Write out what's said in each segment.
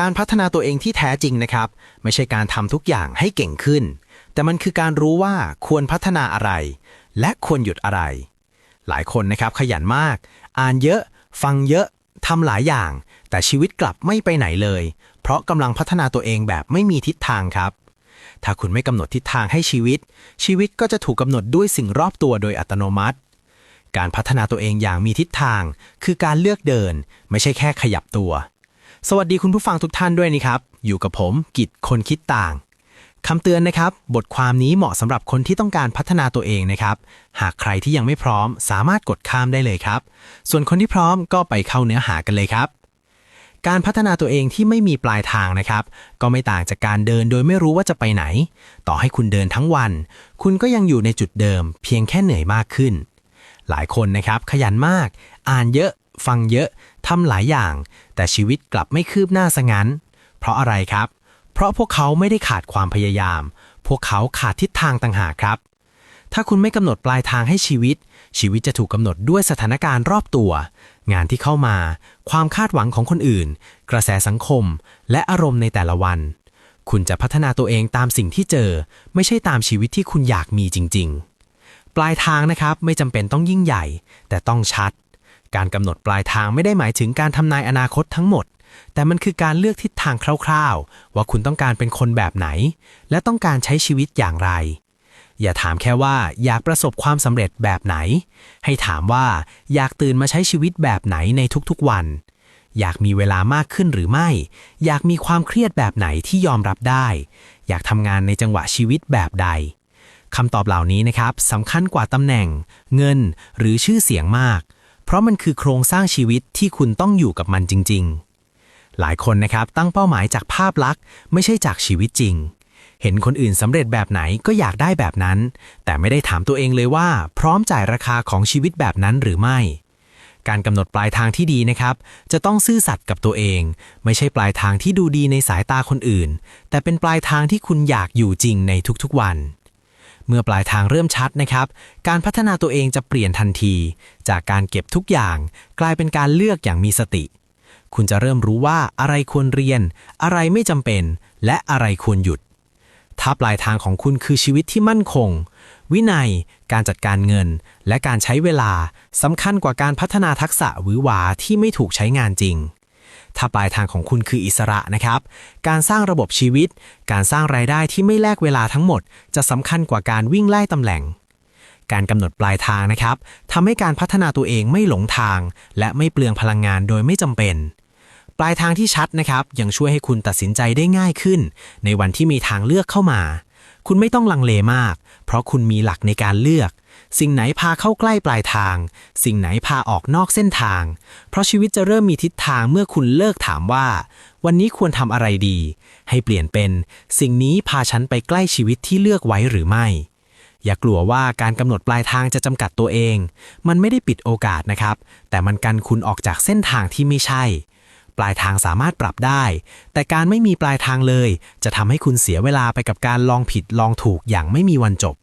การพัฒนาตัวเองที่แท้จริงนะครับ ไม่ใช่การทำทุกอย่างให้เก่งขึ้น แต่มันคือการรู้ว่าควรพัฒนาอะไร และควรหยุดอะไร หลายคนนะครับขยันมาก อ่านเยอะ ฟังเยอะทำหลายอย่าง แต่ชีวิตกลับไม่ไปไหนเลย เพราะกำลังพัฒนาตัวเองแบบไม่มีทิศทางครับ ถ้าคุณไม่กำหนดทิศทางให้ชีวิต ชีวิตก็จะถูกกำหนดด้วยสิ่งรอบตัวโดยอัตโนมัติ การพัฒนาตัวเองอย่างมีทิศทาง คือการเลือกเดิน ไม่ใช่แค่ขยับตัว สวัสดีคุณผู้ฟังทุกท่านด้วยนะครับ อยู่กับผมกิจคนคิดต่าง คำเตือนนะครับ บทความนี้เหมาะสำหรับคนที่ต้องการพัฒนาตัวเองนะครับ หากใครที่ยังไม่พร้อม สามารถกดข้ามได้เลยครับ ส่วนคนที่พร้อมก็ไปเข้าเนื้อหากันเลยครับ การพัฒนาตัวเองที่ไม่มีปลายทางนะครับ ก็ไม่ต่างจากการเดินโดยไม่รู้ว่าจะไปไหน ต่อให้คุณเดินทั้งวัน คุณก็ยังอยู่ในจุดเดิม เพียงแค่เหนื่อยมากขึ้น หลายคนนะครับ ขยันมาก อ่านเยอะ ฟังเยอะ ทำหลายอย่าง แต่ชีวิตกลับไม่คืบหน้าซะงั้น เพราะอะไรครับ เพราะพวกเขาไม่ได้ขาดความพยายาม พวกเขาขาดทิศทางต่างหากครับ ถ้าคุณไม่กำหนดปลายทางให้ชีวิต ชีวิตจะถูกกำหนดด้วยสถานการณ์รอบตัว งานที่เข้ามา ความคาดหวังของคนอื่น กระแสสังคม และอารมณ์ในแต่ละวัน คุณจะพัฒนาตัวเองตามสิ่งที่เจอ ไม่ใช่ตามชีวิตที่คุณอยากมีจริง ๆ ปลายทางนะครับไม่จำเป็นต้องยิ่งใหญ่ แต่ต้องชัด การกำหนดปลายทางไม่ได้หมายถึงการทำนายอนาคตทั้งหมด แต่มันคือการเลือกทิศทางคร่าวๆ ว่าคุณต้องการเป็นคนแบบไหน และต้องการใช้ชีวิตอย่างไร อย่าถามแค่ว่าอยากประสบความสำเร็จแบบไหน ให้ถามว่าอยากตื่นมาใช้ชีวิตแบบไหนในทุกๆวัน อยากมีเวลามากขึ้นหรือไม่ อยากมีความเครียดแบบไหนที่ยอมรับได้ อยากทำงานในจังหวะชีวิตแบบใดคำตอบเหล่านี้นะครับสำคัญกว่าตำแหน่ง เงิน หรือชื่อเสียงมาก เพราะมันคือโครงสร้างชีวิตที่คุณต้องอยู่กับมันจริง ๆ หลายคนนะครับตั้งเป้าหมายจากภาพลักษณ์ ไม่ใช่จากชีวิตจริง เห็นคนอื่นสำเร็จแบบไหนก็อยากได้แบบนั้น แต่ไม่ได้ถามตัวเองเลยว่า พร้อมจ่ายราคาของชีวิตแบบนั้นหรือไม่ การกำหนดปลายทางที่ดีนะครับ จะต้องซื่อสัตย์กับตัวเอง ไม่ใช่ปลายทางที่ดูดีในสายตาคนอื่น แต่เป็นปลายทางที่คุณอยากอยู่จริงในทุกๆวัน เมื่อปลายทางเริ่มชัดนะครับ การพัฒนาตัวเองจะเปลี่ยนทันที จากการเก็บทุกอย่าง กลายเป็นการเลือกอย่างมีสติ คุณจะเริ่มรู้ว่าอะไรควรเรียน อะไรไม่จำเป็น และอะไรควรหยุด ถ้าปลายทางของคุณคือชีวิตที่มั่นคง วินัย การจัดการเงิน และการใช้เวลาสำคัญกว่าการพัฒนาทักษะหวือหวาที่ไม่ถูกใช้งานจริง ถ้าปลายทางของคุณคืออิสระนะครับ การสร้างระบบชีวิต การสร้างรายได้ที่ไม่แลกเวลาทั้งหมด จะสำคัญกว่าการวิ่งไล่ตำแหน่ง การกำหนดปลายทางนะครับทำให้การพัฒนาตัวเองไม่หลงทาง และไม่เปลืองพลังงานโดยไม่จำเป็น ปลายทางที่ชัดนะครับยังช่วยให้คุณตัดสินใจได้ง่ายขึ้น ในวันที่มีทางเลือกเข้ามา คุณไม่ต้องลังเลมาก เพราะคุณมีหลักในการเลือก สิ่งไหนพาเข้าใกล้ปลายทาง สิ่งไหนพาออกนอกเส้นทาง เพราะชีวิตจะเริ่มมีทิศทางเมื่อคุณเลิกถามว่า วันนี้ควรทำอะไรดี ให้เปลี่ยนเป็น สิ่งนี้พาฉันไปใกล้ชีวิตที่เลือกไว้หรือไม่ อย่ากลัวว่าการกำหนดปลายทางจะจำกัดตัวเอง มันไม่ได้ปิดโอกาสนะครับ แต่มันกันคุณออกจากเส้นทางที่ไม่ใช่ ปลายทางสามารถปรับได้ แต่การไม่มีปลายทางเลย จะทำให้คุณเสียเวลาไปกับการลองผิดลองถูกอย่างไม่มีวันจบ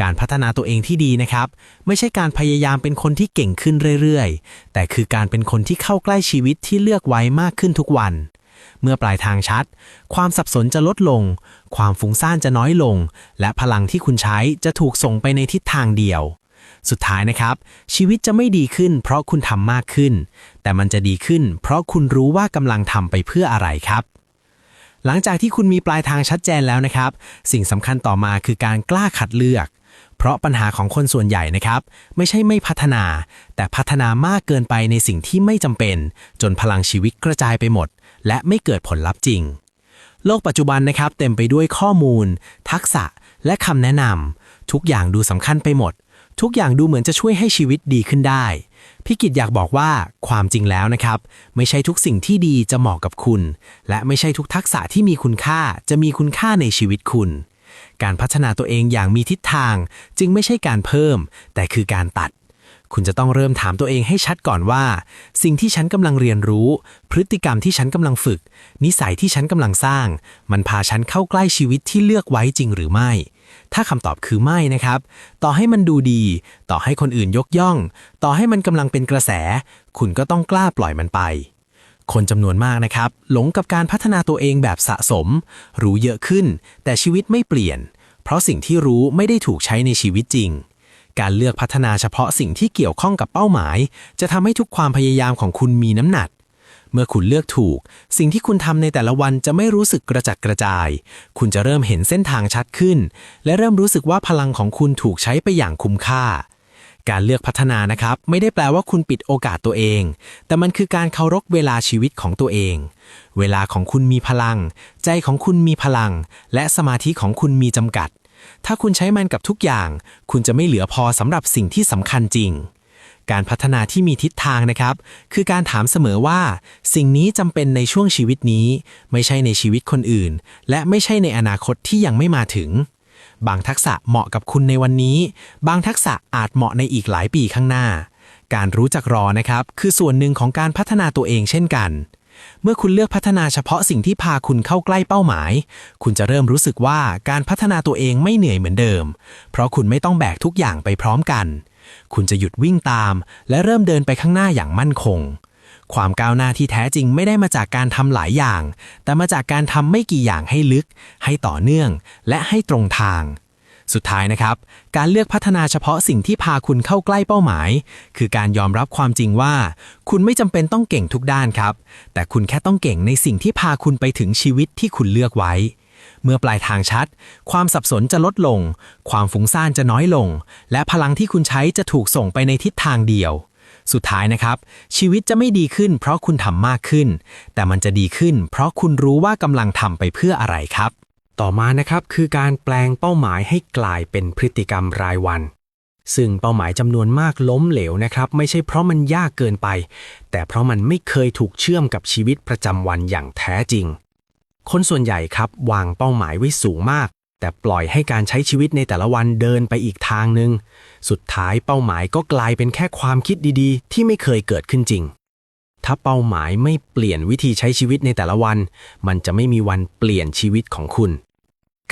การพัฒนาตัวเองที่ดีนะครับ ไม่ใช่การพยายามเป็นคนที่เก่งขึ้นเรื่อยๆ แต่คือการเป็นคนที่เข้าใกล้ชีวิตที่เลือกไว้มากขึ้นทุกวัน เมื่อปลายทางชัด ความสับสนจะลดลง ความฟุ้งซ่านจะน้อยลง และพลังที่คุณใช้จะถูกส่งไปในทิศทางเดียว สุดท้ายนะครับ ชีวิตจะไม่ดีขึ้น เพราะคุณทำมากขึ้น แต่มันจะดีขึ้น เพราะคุณรู้ว่ากำลังทำไปเพื่ออะไรครับหลังจากที่คุณมีปลายทางชัดเจนแล้วนะครับ สิ่งสำคัญต่อมาคือการกล้าขัดเลือก เพราะปัญหาของคนส่วนใหญ่นะครับ ไม่ใช่ไม่พัฒนา แต่พัฒนามากเกินไปในสิ่งที่ไม่จำเป็น จนพลังชีวิตกระจายไปหมด และไม่เกิดผลลัพธ์จริง โลกปัจจุบันนะครับ เต็มไปด้วยข้อมูล ทักษะและคำแนะนำทุกอย่างดูสำคัญไปหมด ทุกอย่างดูเหมือนจะช่วยให้ชีวิตดีขึ้นได้พี่กิตอยากบอกว่าความจริงแล้วนะครับ ไม่ใช่ทุกสิ่งที่ดีจะเหมาะกับคุณ และไม่ใช่ทุกทักษะที่มีคุณค่าจะมีคุณค่าในชีวิตคุณ การพัฒนาตัวเองอย่างมีทิศทาง จึงไม่ใช่การเพิ่ม แต่คือการตัด คุณจะต้องเริ่มถามตัวเองให้ชัดก่อนว่า สิ่งที่ฉันกำลังเรียนรู้ พฤติกรรมที่ฉันกำลังฝึก นิสัยที่ฉันกำลังสร้าง มันพาฉันเข้าใกล้ชีวิตที่เลือกไว้จริงหรือไม่ ถ้าคำตอบคือไม่นะครับ ต่อให้มันดูดี ต่อให้คนอื่นยกย่อง ต่อให้มันกำลังเป็นกระแส คุณก็ต้องกล้าปล่อยมันไป คนจำนวนมากนะครับ หลงกับการพัฒนาตัวเองแบบสะสม รู้เยอะขึ้น แต่ชีวิตไม่เปลี่ยน เพราะสิ่งที่รู้ไม่ได้ถูกใช้ในชีวิตจริง การเลือกพัฒนาเฉพาะสิ่งที่เกี่ยวข้องกับเป้าหมาย จะทำให้ทุกความพยายามของคุณมีน้ำหนัก เมื่อคุณเลือกถูก สิ่งที่คุณทำในแต่ละวันจะไม่รู้สึกกระจัดกระจาย คุณจะเริ่มเห็นเส้นทางชัดขึ้น และเริ่มรู้สึกว่าพลังของคุณถูกใช้ไปอย่างคุ้มค่า การเลือกพัฒนานะครับ ไม่ได้แปลว่าคุณปิดโอกาสตัวเอง แต่มันคือการเคารพเวลาชีวิตของตัวเอง เวลาของคุณมีพลัง ใจของคุณมีพลัง และสมาธิของคุณมีจำกัด ถ้าคุณใช้มันกับทุกอย่าง คุณจะไม่เหลือพอสำหรับสิ่งที่สำคัญจริง การพัฒนาที่มีทิศทางนะครับ คือการถามเสมอว่า สิ่งนี้จำเป็นในช่วงชีวิตนี้ ไม่ใช่ในชีวิตคนอื่น และไม่ใช่ในอนาคตที่ยังไม่มาถึง บางทักษะเหมาะกับคุณในวันนี้ บางทักษะอาจเหมาะในอีกหลายปีข้างหน้า การรู้จักรอนะครับ คือส่วนหนึ่งของการพัฒนาตัวเองเช่นกัน เมื่อคุณเลือกพัฒนาเฉพาะสิ่งที่พาคุณเข้าใกล้เป้าหมาย คุณจะเริ่มรู้สึกว่าการพัฒนาตัวเองไม่เหนื่อยเหมือนเดิม เพราะคุณไม่ต้องแบกทุกอย่างไปพร้อมกัน คุณจะหยุดวิ่งตาม และเริ่มเดินไปข้างหน้าอย่างมั่นคง ความก้าวหน้าที่แท้จริงไม่ได้มาจากการทำหลายอย่าง แต่มาจากการทำไม่กี่อย่างให้ลึก ให้ต่อเนื่อง และให้ตรงทาง สุดท้ายนะครับ การเลือกพัฒนาเฉพาะสิ่งที่พาคุณเข้าใกล้เป้าหมาย คือการยอมรับความจริงว่า คุณไม่จำเป็นต้องเก่งทุกด้านครับ แต่คุณแค่ต้องเก่งในสิ่งที่พาคุณไปถึงชีวิตที่คุณเลือกไว้เมื่อปลายทางชัด ความสับสนจะลดลง ความฟุ้งซ่านจะน้อยลง และพลังที่คุณใช้จะถูกส่งไปในทิศทางเดียว สุดท้ายนะครับ ชีวิตจะไม่ดีขึ้น เพราะคุณทำมากขึ้น แต่มันจะดีขึ้น เพราะคุณรู้ว่ากำลังทำไปเพื่ออะไรครับ ต่อมานะครับคือการแปลงเป้าหมายให้กลายเป็นพฤติกรรมรายวัน ซึ่งเป้าหมายจำนวนมากล้มเหลวนะครับ ไม่ใช่เพราะมันยากเกินไป แต่เพราะมันไม่เคยถูกเชื่อมกับชีวิตประจำวันอย่างแท้จริง คนส่วนใหญ่ครับวางเป้าหมายไว้สูงมาก แต่ปล่อยให้การใช้ชีวิตในแต่ละวันเดินไปอีกทางหนึ่ง สุดท้ายเป้าหมายก็กลายเป็นแค่ความคิดดีๆ ที่ไม่เคยเกิดขึ้นจริง ถ้าเป้าหมายไม่เปลี่ยนวิธีใช้ชีวิตในแต่ละวัน มันจะไม่มีวันเปลี่ยนชีวิตของคุณ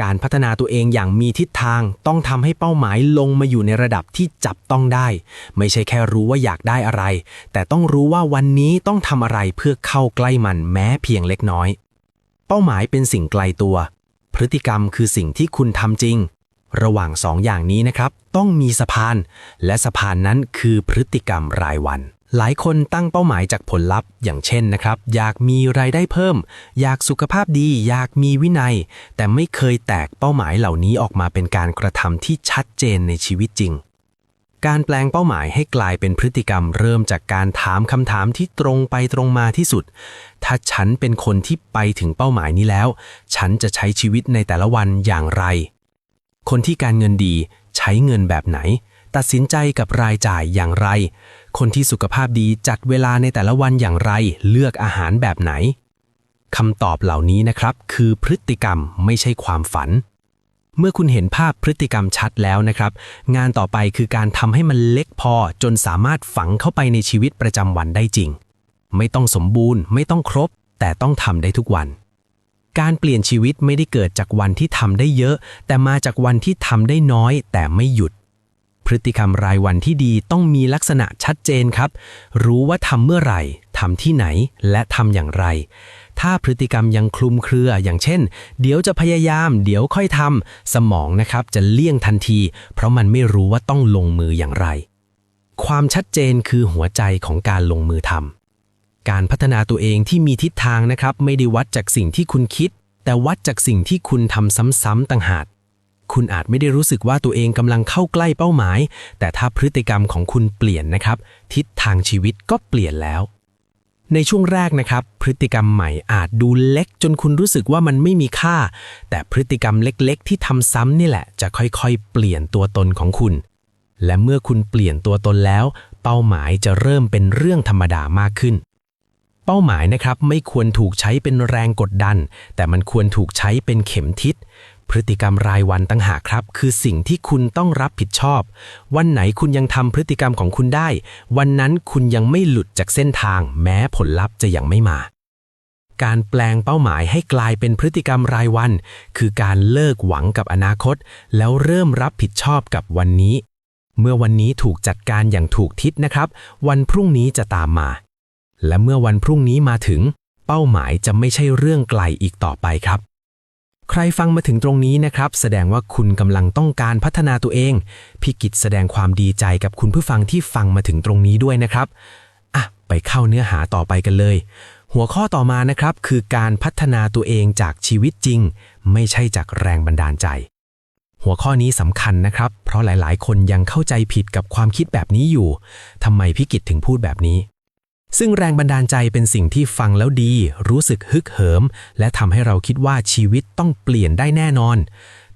การพัฒนาตัวเองอย่างมีทิศทางต้องทำให้เป้าหมายลงมาอยู่ในระดับที่จับต้องได้ ไม่ใช่แค่รู้ว่าอยากได้อะไร แต่ต้องรู้ว่าวันนี้ต้องทำอะไรเพื่อเข้าใกล้มันแม้เพียงเล็กน้อย เป้าหมายเป็นสิ่งไกลตัว พฤติกรรมคือสิ่งที่คุณทำจริง ระหว่างสองอย่างนี้นะครับ ต้องมีสะพาน และสะพานนั้นคือพฤติกรรมรายวัน หลายคนตั้งเป้าหมายจากผลลัพธ์ อย่างเช่นนะครับ อยากมีรายได้เพิ่ม อยากสุขภาพดี อยากมีวินัย แต่ไม่เคยแตกเป้าหมายเหล่านี้ออกมาเป็นการกระทำที่ชัดเจนในชีวิตจริง การแปลงเป้าหมายให้กลายเป็นพฤติกรรม เริ่มจากการถามคำถามที่ตรงไปตรงมาที่สุด ถ้าฉันเป็นคนที่ไปถึงเป้าหมายนี้แล้ว ฉันจะใช้ชีวิตในแต่ละวันอย่างไร คนที่การเงินดีใช้เงินแบบไหน ตัดสินใจกับรายจ่ายอย่างไร คนที่สุขภาพดีจัดเวลาในแต่ละวันอย่างไร เลือกอาหารแบบไหนคำตอบเหล่านี้นะครับ คือพฤติกรรมไม่ใช่ความฝัน เมื่อคุณเห็นภาพพฤติกรรมชัดแล้วนะครับ งานต่อไปคือการทำให้มันเล็กพอจนสามารถฝังเข้าไปในชีวิตประจำวันได้จริง ไม่ต้องสมบูรณ์ ไม่ต้องครบ แต่ต้องทำได้ทุกวัน การเปลี่ยนชีวิตไม่ได้เกิดจากวันที่ทำได้เยอะ แต่มาจากวันที่ทำได้น้อย แต่ไม่หยุด พฤติกรรมรายวันที่ดีต้องมีลักษณะชัดเจนครับ รู้ว่าทำเมื่อไหร่ทำที่ไหนและทำอย่างไร ถ้าพฤติกรรมยังคลุมเครืออย่างเช่น เดี๋ยวจะพยายาม เดี๋ยวค่อยทำสมองนะครับจะเลี่ยงทันที เพราะมันไม่รู้ว่าต้องลงมืออย่างไร ความชัดเจนคือหัวใจของการลงมือทำการพัฒนาตัวเองที่มีทิศทางนะครับ ไม่ได้วัดจากสิ่งที่คุณคิด แต่วัดจากสิ่งที่คุณทำซ้ำๆต่างหาก คุณอาจไม่ได้รู้สึกว่าตัวเองกำลังเข้าใกล้เป้าหมาย แต่ถ้าพฤติกรรมของคุณเปลี่ยนนะครับ ทิศทางชีวิตก็เปลี่ยนแล้ว ในช่วงแรกนะครับ พฤติกรรมใหม่อาจดูเล็กจนคุณรู้สึกว่ามันไม่มีค่า แต่พฤติกรรมเล็กๆ ที่ทำซ้ำนี่แหละ จะค่อยๆ เปลี่ยนตัวตนของคุณ และเมื่อคุณเปลี่ยนตัวตนแล้ว เป้าหมายจะเริ่มเป็นเรื่องธรรมดามากขึ้นเป้าหมายนะครับไม่ควรถูกใช้เป็นแรงกดดัน แต่มันควรถูกใช้เป็นเข็มทิศ พฤติกรรมรายวันตั้งหากครับ คือสิ่งที่คุณต้องรับผิดชอบ วันไหนคุณยังทำพฤติกรรมของคุณได้ วันนั้นคุณยังไม่หลุดจากเส้นทาง แม้ผลลัพธ์จะยังไม่มาการแปลงเป้าหมายให้กลายเป็นพฤติกรรมรายวัน คือการเลิกหวังกับอนาคต แล้วเริ่มรับผิดชอบกับวันนี้ เมื่อวันนี้ถูกจัดการอย่างถูกทิศนะครับ วันพรุ่งนี้จะตามมา และเมื่อวันพรุ่งนี้มาถึง เป้าหมายจะไม่ใช่เรื่องไกลอีกต่อไปครับ ใครฟังมาถึงตรงนี้นะครับ แสดงว่าคุณกำลังต้องการพัฒนาตัวเองพี่กิจแสดงความดีใจกับคุณผู้ฟังที่ฟังมาถึงตรงนี้ด้วยนะครับอะไปเข้าเนื้อหาต่อไปกันเลย หัวข้อต่อมานะครับคือการพัฒนาตัวเองจากชีวิตจริง ไม่ใช่จากแรงบันดาลใจ หัวข้อนี้สำคัญนะครับ เพราะหลายๆ คนยังเข้าใจผิดกับความคิดแบบนี้อยู่ทำไมพี่กิจถึงพูดแบบนี้ ซึ่งแรงบันดาลใจเป็นสิ่งที่ฟังแล้วดี รู้สึกฮึกเหิม และทำให้เราคิดว่าชีวิตต้องเปลี่ยนได้แน่นอน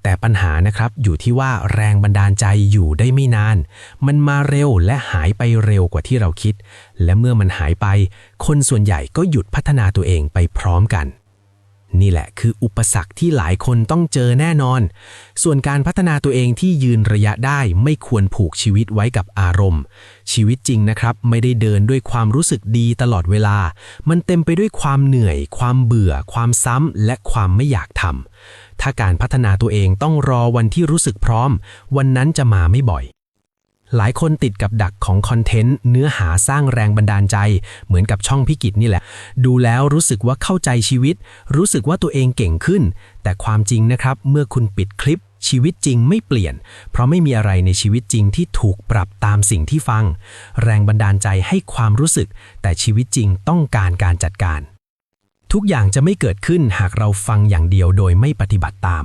แต่ปัญหานะครับอยู่ที่ว่าแรงบันดาลใจอยู่ได้ไม่นาน มันมาเร็วและหายไปเร็วกว่าที่เราคิด และเมื่อมันหายไป คนส่วนใหญ่ก็หยุดพัฒนาตัวเองไปพร้อมกัน นี่แหละคืออุปสรรคที่หลายคนต้องเจอแน่นอน ส่วนการพัฒนาตัวเองที่ยืนระยะได้ไม่ควรผูกชีวิตไว้กับอารมณ์ ชีวิตจริงนะครับ ไม่ได้เดินด้วยความรู้สึกดีตลอดเวลา มันเต็มไปด้วยความเหนื่อย ความเบื่อ ความซ้ำ และความไม่อยากทำถ้าการพัฒนาตัวเองต้องรอวันที่รู้สึกพร้อม วันนั้นจะมาไม่บ่อย หลายคนติดกับดักของคอนเทนต์เนื้อหาสร้างแรงบันดาลใจ เหมือนกับช่องพิกิจนี่แหละ ดูแล้วรู้สึกว่าเข้าใจชีวิต รู้สึกว่าตัวเองเก่งขึ้น แต่ความจริงนะครับ เมื่อคุณปิดคลิป ชีวิตจริงไม่เปลี่ยน เพราะไม่มีอะไรในชีวิตจริงที่ถูกปรับตามสิ่งที่ฟัง แรงบันดาลใจให้ความรู้สึก แต่ชีวิตจริงต้องการการจัดการ ทุกอย่างจะไม่เกิดขึ้นหากเราฟังอย่างเดียวโดยไม่ปฏิบัติตาม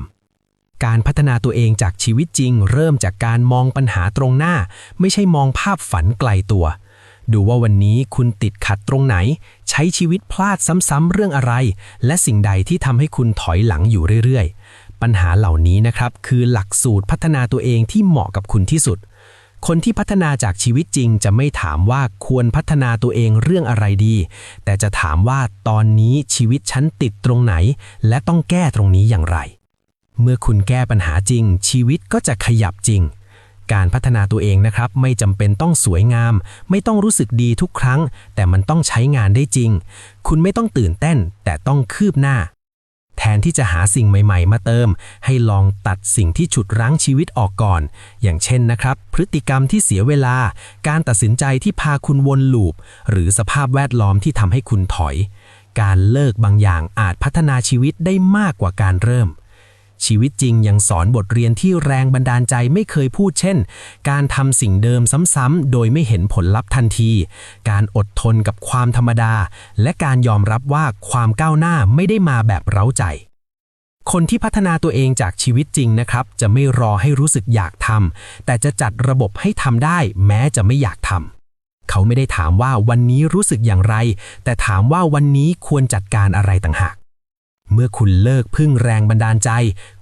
การพัฒนาตัวเองจากชีวิตจริง เริ่มจากการมองปัญหาตรงหน้า ไม่ใช่มองภาพฝันไกลตัว ดูว่าวันนี้คุณติดขัดตรงไหน ใช้ชีวิตพลาดซ้ำๆเรื่องอะไร และสิ่งใดที่ทำให้คุณถอยหลังอยู่เรื่อยๆ ปัญหาเหล่านี้นะครับ คือหลักสูตรพัฒนาตัวเองที่เหมาะกับคุณที่สุด คนที่พัฒนาจากชีวิตจริง จะไม่ถามว่าควรพัฒนาตัวเองเรื่องอะไรดี แต่จะถามว่าตอนนี้ชีวิตฉันติดตรงไหน และต้องแก้ตรงนี้อย่างไร เมื่อคุณแก้ปัญหาจริง ชีวิตก็จะขยับจริง การพัฒนาตัวเองนะครับ ไม่จำเป็นต้องสวยงาม ไม่ต้องรู้สึกดีทุกครั้ง แต่มันต้องใช้งานได้จริง คุณไม่ต้องตื่นเต้น แต่ต้องคืบหน้า แทนที่จะหาสิ่งใหม่ ๆ มาเติม ให้ลองตัดสิ่งที่ฉุดรั้งชีวิตออกก่อน อย่างเช่นนะครับ พฤติกรรมที่เสียเวลา การตัดสินใจที่พาคุณวนลูป หรือสภาพแวดล้อมที่ทำให้คุณถอย การเลิกบางอย่างอาจพัฒนาชีวิตได้มากกว่าการเริ่ม ชีวิตจริงยังสอนบทเรียนที่แรงบันดาลใจไม่เคยพูดเช่น การทำสิ่งเดิมซ้ำๆ โดยไม่เห็นผลลัพธ์ทันที การอดทนกับความธรรมดา และการยอมรับว่าความก้าวหน้าไม่ได้มาแบบเร้าใจคนที่พัฒนาตัวเองจากชีวิตจริงนะครับ จะไม่รอให้รู้สึกอยากทำแต่จะจัดระบบให้ทำได้แม้จะไม่อยากทำเขาไม่ได้ถามว่าวันนี้รู้สึกอย่างไร แต่ถามว่าวันนี้ควรจัดการอะไรต่างหาก เมื่อคุณเลิกพึ่งแรงบันดาลใจ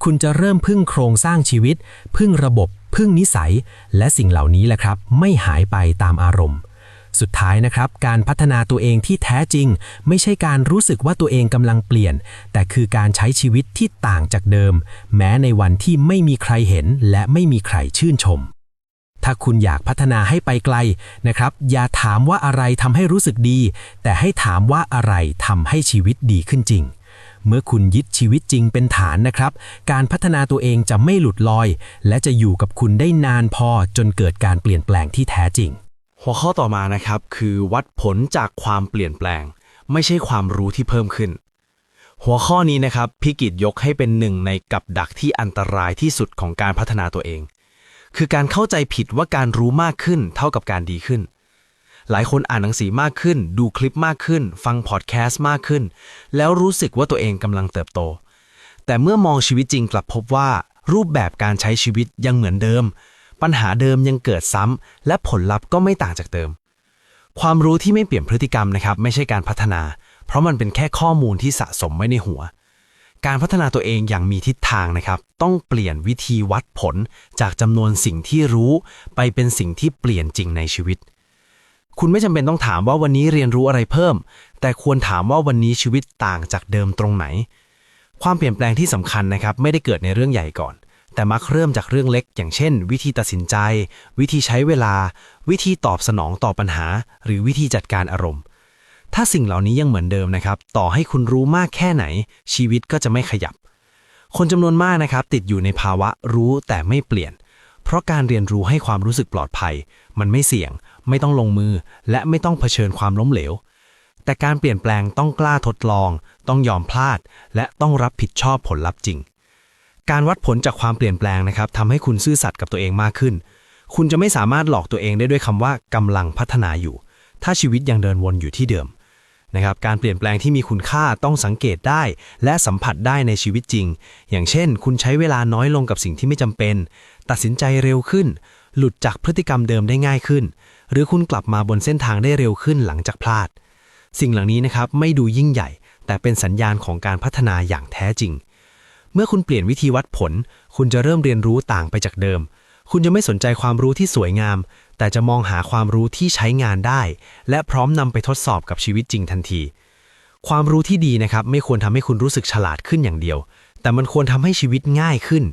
คุณจะเริ่มพึ่งโครงสร้างชีวิต พึ่งระบบ พึ่งนิสัย และสิ่งเหล่านี้แหละครับ ไม่หายไปตามอารมณ์ สุดท้ายนะครับ การพัฒนาตัวเองที่แท้จริง ไม่ใช่การรู้สึกว่าตัวเองกำลังเปลี่ยน แต่คือการใช้ชีวิตที่ต่างจากเดิม แม้ในวันที่ไม่มีใครเห็น และไม่มีใครชื่นชมถ้าคุณอยากพัฒนาให้ไปไกลนะครับ อย่าถามว่าอะไรทำให้รู้สึกดี แต่ให้ถามว่าอะไรทำให้ชีวิตดีขึ้นจริง เมื่อคุณยึดชีวิตจริงเป็นฐานนะครับ การพัฒนาตัวเองจะไม่หลุดลอย และจะอยู่กับคุณได้นานพอจนเกิดการเปลี่ยนแปลงที่แท้จริง หัวข้อต่อมานะครับ คือวัดผลจากความเปลี่ยนแปลง ไม่ใช่ความรู้ที่เพิ่มขึ้น หัวข้อนี้นะครับพิกิจยกให้เป็นหนึ่งในกับดักที่อันตรายที่สุดของการพัฒนาตัวเอง คือการเข้าใจผิดว่าการรู้มากขึ้นเท่ากับการดีขึ้น หลายคนอ่านหนังสือมากขึ้น ดูคลิปมากขึ้น ฟังพอดแคสต์มากขึ้น แล้วรู้สึกว่าตัวเองกำลังเติบโต แต่เมื่อมองชีวิตจริงกลับพบว่า รูปแบบการใช้ชีวิตยังเหมือนเดิม ปัญหาเดิมยังเกิดซ้ำและผลลัพธ์ก็ไม่ต่างจากเดิม ความรู้ที่ไม่เปลี่ยนพฤติกรรมนะครับ ไม่ใช่การพัฒนา เพราะมันเป็นแค่ข้อมูลที่สะสมไว้ในหัวการพัฒนาตัวเองอย่างมีทิศทางนะครับ ต้องเปลี่ยนวิธีวัดผลจากจำนวนสิ่งที่รู้ ไปเป็นสิ่งที่เปลี่ยนจริงในชีวิต คุณไม่จำเป็นต้องถามว่าวันนี้เรียนรู้อะไรเพิ่ม แต่ควรถามว่าวันนี้ชีวิตต่างจากเดิมตรงไหน ความเปลี่ยนแปลงที่สำคัญนะครับ ไม่ได้เกิดในเรื่องใหญ่ก่อน แต่มักเริ่มจากเรื่องเล็ก อย่างเช่น วิธีตัดสินใจ วิธีใช้เวลา วิธีตอบสนองต่อปัญหา หรือวิธีจัดการอารมณ์ ถ้าสิ่งเหล่านี้ยังเหมือนเดิมนะครับ ต่อให้คุณรู้มากแค่ไหน ชีวิตก็จะไม่ขยับ คนจำนวนมากนะครับ ติดอยู่ในภาวะรู้แต่ไม่เปลี่ยน เพราะการเรียนรู้ให้ความรู้สึกปลอดภัย มันไม่เสี่ยง ไม่ต้องลงมือ และไม่ต้องเผชิญความล้มเหลว แต่การเปลี่ยนแปลงต้องกล้าทดลอง ต้องยอมพลาด และต้องรับผิดชอบผลลัพธ์จริง การวัดผลจากความเปลี่ยนแปลงนะครับทำให้คุณซื่อสัตย์กับตัวเองมากขึ้น คุณจะไม่สามารถหลอกตัวเองได้ด้วยคำว่ากำลังพัฒนาอยู่ ถ้าชีวิตยังเดินวนอยู่ที่เดิม นะครับการเปลี่ยนแปลงที่มีคุณค่าต้องสังเกตได้ และสัมผัสได้ในชีวิตจริง อย่างเช่น คุณใช้เวลาน้อยลงกับสิ่งที่ไม่จำเป็น ตัดสินใจเร็วขึ้น หลุดจากพฤติกรรมเดิมได้ง่ายขึ้น หรือคุณกลับมาบนเส้นทางได้เร็วขึ้นหลังจากพลาด สิ่งเหล่านี้นะครับไม่ดูยิ่งใหญ่ แต่เป็นสัญญาณของการพัฒนาอย่างแท้จริง เมื่อคุณเปลี่ยนวิธีวัดผล คุณจะเริ่มเรียนรู้ต่างไปจากเดิม คุณจะไม่สนใจความรู้ที่สวยงาม แต่จะมองหาความรู้ที่ใช้งานได้ และพร้อมนำไปทดสอบกับชีวิตจริงทันที ความรู้ที่ดีนะครับ ไม่ควรทำให้คุณรู้สึกฉลาดขึ้นอย่างเดียว แต่มันควรทำให้ชีวิตง่ายขึ้น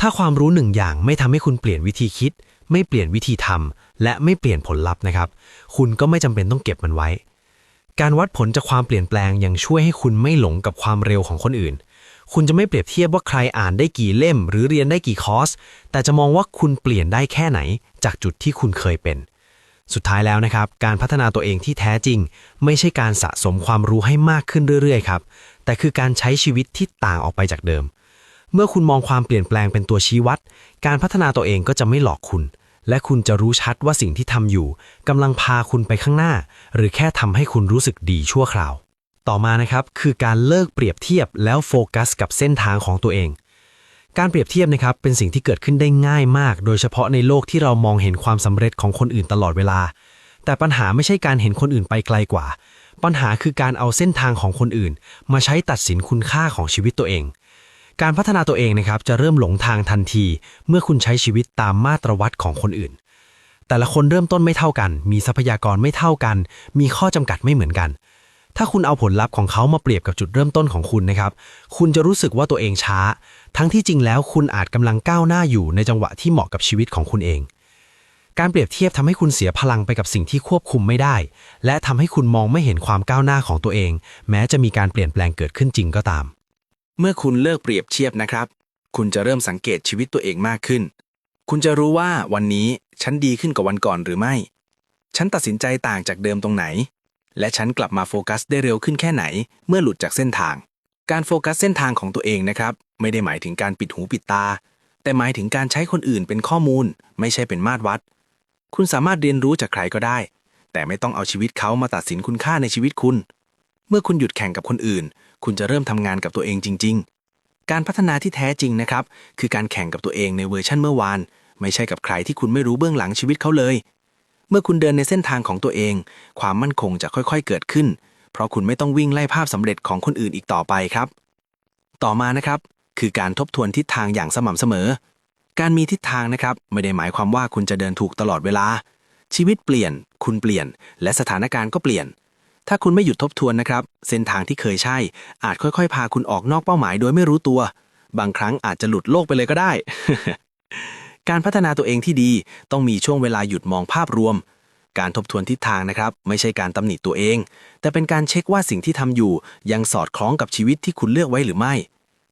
ถ้าความรู้หนึ่งอย่างไม่ทำให้คุณเปลี่ยนวิธีคิด ไม่เปลี่ยนวิธีทำและไม่เปลี่ยนผลลัพธ์นะครับ คุณก็ไม่จำเป็นต้องเก็บมันไว้ การวัดผลจากความเปลี่ยนแปลงยังช่วยให้คุณไม่หลงกับความเร็วของคนอื่นคุณจะไม่เปรียบเทียบว่าใครอ่านได้กี่เล่ม หรือเรียนได้กี่คอร์ส แต่จะมองว่าคุณเปลี่ยนได้แค่ไหน จากจุดที่คุณเคยเป็น สุดท้ายแล้วนะครับ การพัฒนาตัวเองที่แท้จริง ไม่ใช่การสะสมความรู้ให้มากขึ้นเรื่อยๆครับ แต่คือการใช้ชีวิตที่ต่างออกไปจากเดิม เมื่อคุณมองความเปลี่ยนแปลงเป็นตัวชี้วัด การพัฒนาตัวเองก็จะไม่หลอกคุณ และคุณจะรู้ชัดว่าสิ่งที่ทำอยู่กำลังพาคุณไปข้างหน้า หรือแค่ทำให้คุณรู้สึกดีชั่วคราว ต่อมานะครับคือการเลิกเปรียบเทียบแล้วโฟกัสกับเส้นทางของตัวเอง การเปรียบเทียบนะครับเป็นสิ่งที่เกิดขึ้นได้ง่ายมาก โดยเฉพาะในโลกที่เรามองเห็นความสำเร็จของคนอื่นตลอดเวลา แต่ปัญหาไม่ใช่การเห็นคนอื่นไปไกลกว่า ปัญหาคือการเอาเส้นทางของคนอื่น มาใช้ตัดสินคุณค่าของชีวิตตัวเอง การพัฒนาตัวเองนะครับจะเริ่มหลงทางทันที เมื่อคุณใช้ชีวิตตามมาตรวัดของคนอื่น แต่ละคนเริ่มต้นไม่เท่ากัน มีทรัพยากรไม่เท่ากัน มีข้อจำกัดไม่เหมือนกัน ถ้าคุณเอาผลลัพธ์ของเขามาเปรียบกับจุดเริ่มต้นของคุณนะครับ คุณจะรู้สึกว่าตัวเองช้า ทั้งที่จริงแล้วคุณอาจกำลังก้าวหน้าอยู่ในจังหวะที่เหมาะกับชีวิตของคุณเอง การเปรียบเทียบทำให้คุณเสียพลังไปกับสิ่งที่ควบคุมไม่ได้ และทำให้คุณมองไม่เห็นความก้าวหน้าของตัวเอง แม้จะมีการเปลี่ยนแปลงเกิดขึ้นจริงก็ตาม เมื่อคุณเลิกเปรียบเทียบนะครับ คุณจะเริ่มสังเกตชีวิตตัวเองมากขึ้น คุณจะรู้ว่าวันนี้ฉันดีขึ้นกว่าวันก่อนหรือไม่ ฉันตัดสินใจต่างจากเดิมตรงไหน และฉันกลับมาโฟกัสได้เร็วขึ้นแค่ไหน เมื่อหลุดจากเส้นทาง การโฟกัสเส้นทางของตัวเองนะครับ ไม่ได้หมายถึงการปิดหูปิดตา แต่หมายถึงการใช้คนอื่นเป็นข้อมูล ไม่ใช่เป็นมาตรวัด คุณสามารถเรียนรู้จากใครก็ได้ แต่ไม่ต้องเอาชีวิตเขามาตัดสินคุณค่าในชีวิตคุณ เมื่อคุณหยุดแข่งกับคนอื่น คุณจะเริ่มทำงานกับตัวเองจริง ๆ การพัฒนาที่แท้จริงนะครับ คือการแข่งกับตัวเองในเวอร์ชั่นเมื่อวาน ไม่ใช่กับใครที่คุณไม่รู้เบื้องหลังชีวิตเขาเลย เมื่อคุณเดินในเส้นทางของตัวเอง ความมั่นคงจะค่อยๆเกิดขึ้น เพราะคุณไม่ต้องวิ่งไล่ภาพสำเร็จของคนอื่นอีกต่อไปครับ ต่อมานะครับ คือการทบทวนทิศทางอย่างสม่ำเสมอ การมีทิศทางนะครับไม่ได้หมายความว่าคุณจะเดินถูกตลอดเวลา ชีวิตเปลี่ยน คุณเปลี่ยน และสถานการณ์ก็เปลี่ยน ถ้าคุณไม่หยุดทบทวนนะครับ เส้นทางที่เคยใช่ อาจค่อยๆ พาคุณออกนอกเป้าหมายโดยไม่รู้ตัว บางครั้งอาจจะหลุดโลกไปเลยก็ได้ การพัฒนาตัวเองที่ดี ต้องมีช่วงเวลาหยุดมองภาพรวม การทบทวนทิศทางนะครับ ไม่ใช่การตำหนิตัวเอง แต่เป็นการเช็คว่าสิ่งที่ทำอยู่ ยังสอดคล้องกับชีวิตที่คุณเลือกไว้หรือไม่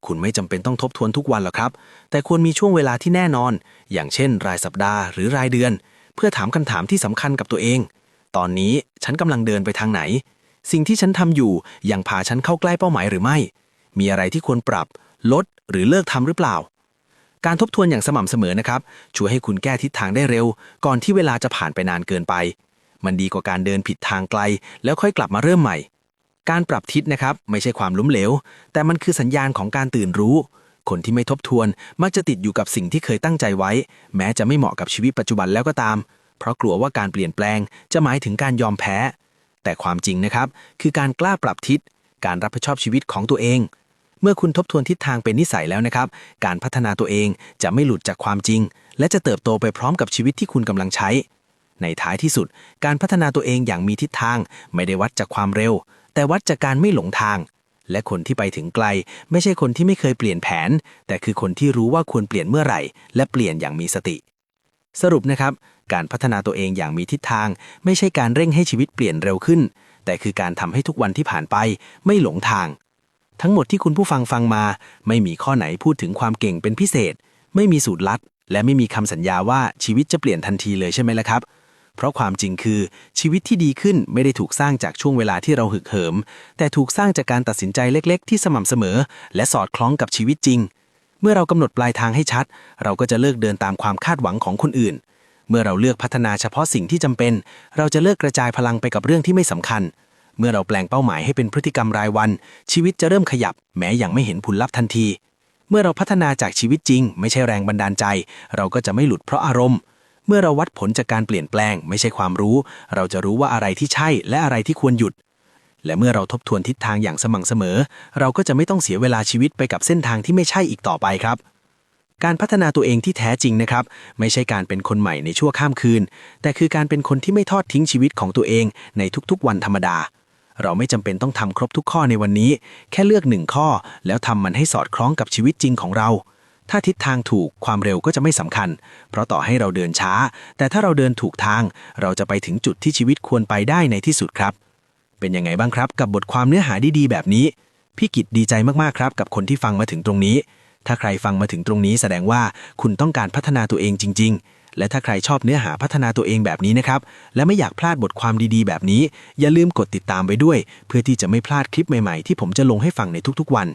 คุณไม่จำเป็นต้องทบทวนทุกวันหรอกครับ แต่ควรมีช่วงเวลาที่แน่นอน อย่างเช่น รายสัปดาห์หรือรายเดือน เพื่อถามคำถามที่สำคัญกับตัวเอง ตอนนี้ฉันกำลังเดินไปทางไหน สิ่งที่ฉันทำอยู่ยังพาฉันเข้าใกล้เป้าหมายหรือไม่ มีอะไรที่ควรปรับ ลดหรือเลิกทำหรือเปล่า การทบทวนอย่างสม่ำเสมอนะครับ ช่วยให้คุณแก้ทิศทางได้เร็ว ก่อนที่เวลาจะผ่านไปนานเกินไป มันดีกว่าการเดินผิดทางไกล แล้วค่อยกลับมาเริ่มใหม่ การปรับทิศนะครับไม่ใช่ความล้มเหลว แต่มันคือสัญญาณของการตื่นรู้ คนที่ไม่ทบทวนมักจะติดอยู่กับสิ่งที่เคยตั้งใจไว้ แม้จะไม่เหมาะกับชีวิตปัจจุบันแล้วก็ตาม เพราะกลัวว่าการเปลี่ยนแปลง จะหมายถึงการยอมแพ้ แต่ความจริงนะครับ คือการกล้าปรับทิศ การรับผิดชอบชีวิตของตัวเอง เมื่อคุณทบทวนทิศทางเป็นนิสัยแล้วนะครับ การพัฒนาตัวเองจะไม่หลุดจากความจริง และจะเติบโตไปพร้อมกับชีวิตที่คุณกำลังใช้ ในท้ายที่สุด การพัฒนาตัวเองอย่างมีทิศทาง ไม่ได้วัดจากความเร็ว แต่วัดจากการไม่หลงทาง และคนที่ไปถึงไกล ไม่ใช่คนที่ไม่เคยเปลี่ยนแผน แต่คือคนที่รู้ว่าควรเปลี่ยนเมื่อไหร่ และเปลี่ยนอย่างมีสติ สรุปนะครับ การพัฒนาตัวเองอย่างมีทิศทาง ไม่ใช่การเร่งให้ชีวิตเปลี่ยนเร็วขึ้น แต่คือการทำให้ทุกวันที่ผ่านไป ไม่หลงทาง ทั้งหมดที่คุณผู้ฟังฟังมา ไม่มีข้อไหนพูดถึงความเก่งเป็นพิเศษ ไม่มีสูตรลัด และไม่มีคำสัญญาว่าชีวิตจะเปลี่ยนทันทีเลยใช่ไหมล่ะครับ เพราะความจริงคือชีวิตที่ดีขึ้นไม่ได้ถูกสร้างจากช่วงเวลาที่เราหึกเหิม แต่ถูกสร้างจากการตัดสินใจเล็ก ๆ ที่สม่ำเสมอ และสอดคล้องกับชีวิตจริง เมื่อเรากำหนดปลายทางให้ชัด เราก็จะเลิกเดินตามความคาดหวังของคนอื่น เมื่อเราเลือกพัฒนาเฉพาะสิ่งที่จำเป็น เราจะเลิกกระจายพลังไปกับเรื่องที่ไม่สำคัญ เมื่อเราแปลงเป้าหมายให้เป็นพฤติกรรมรายวัน ชีวิตจะเริ่มขยับ แม้ยังไม่เห็นผลลัพธ์ทันที เมื่อเราพัฒนาจากชีวิตจริง ไม่ใช่แรงบันดาลใจ เราก็จะไม่หลุดเพราะอารมณ์ เมื่อเราวัดผลจากการเปลี่ยนแปลง ไม่ใช่ความรู้ เราจะรู้ว่าอะไรที่ใช่และอะไรที่ควรหยุด และเมื่อเราทบทวนทิศทางอย่างสม่ำเสมอ เราก็จะไม่ต้องเสียเวลาชีวิตไปกับเส้นทางที่ไม่ใช่อีกต่อไปครับการพัฒนาตัวเองที่แท้จริงนะครับ ไม่ใช่การเป็นคนใหม่ในชั่วข้ามคืน แต่คือการเป็นคนที่ไม่ทอดทิ้งชีวิตของตัวเองในทุกๆวันธรรมดา เราไม่จำเป็นต้องทำครบทุกข้อในวันนี้ แค่เลือกหนึ่งข้อ แล้วทำมันให้สอดคล้องกับชีวิตจริงของเรา ถ้าทิศทางถูกความเร็วก็จะไม่สำคัญ เพราะต่อให้เราเดินช้า แต่ถ้าเราเดินถูกทาง เราจะไปถึงจุดที่ชีวิตควรไปได้ในที่สุดครับ เป็นยังไงบ้างครับ กับบทความเนื้อหาดีๆแบบนี้พี่กิตดีใจมากๆครับ กับคนที่ฟังมาถึงตรงนี้ ถ้าใครฟังมาถึงตรงนี้แสดงว่าคุณต้องการพัฒนาตัวเองจริง ๆ และถ้าใครชอบเนื้อหาพัฒนาตัวเองแบบนี้นะครับ และไม่อยากพลาดบทความดีๆ แบบนี้ อย่าลืมกดติดตามไว้ด้วย เพื่อที่จะไม่พลาดคลิปใหม่ๆ ที่ผมจะลงให้ฟังในทุกๆวัน